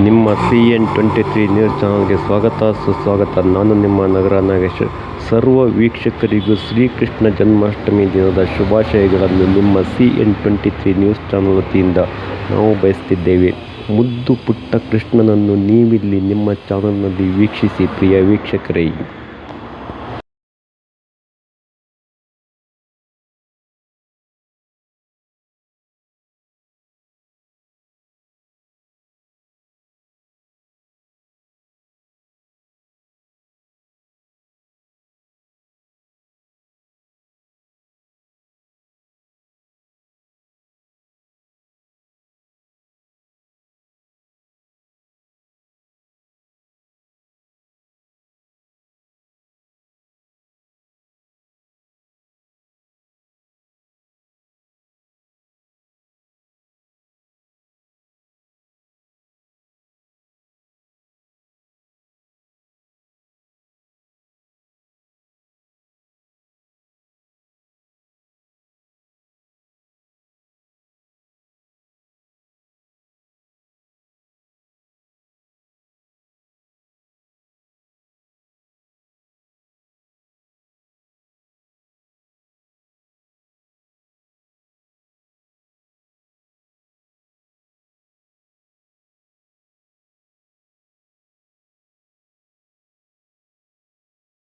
ನಿಮ್ಮ C N twenty three news ಚಾನಲ್ಗೆ ಸ್ವಾಗತ. ಸುಸ್ವಾಗತ. ನಾನು ನಿಮ್ಮ ನಗರ ನಾಗೇಶ್. ಸರ್ವ ವೀಕ್ಷಕರಿಗೂ ಶ್ರೀಕೃಷ್ಣ ಜನ್ಮಾಷ್ಟಮಿ ದಿನದ ಶುಭಾಶಯಗಳನ್ನು ನಿಮ್ಮ C N twenty three news channel ವತಿಯಿಂದ ನಾವು ಬಯಸ್ತಿದ್ದೇವೆ. ಮುದ್ದು ಪುಟ್ಟ ಕೃಷ್ಣನನ್ನು ನೀವಿಲ್ಲಿ ನಿಮ್ಮ ಚಾನಲ್ನಲ್ಲಿ ವೀಕ್ಷಿಸಿ, ಪ್ರಿಯ ವೀಕ್ಷಕರೇ.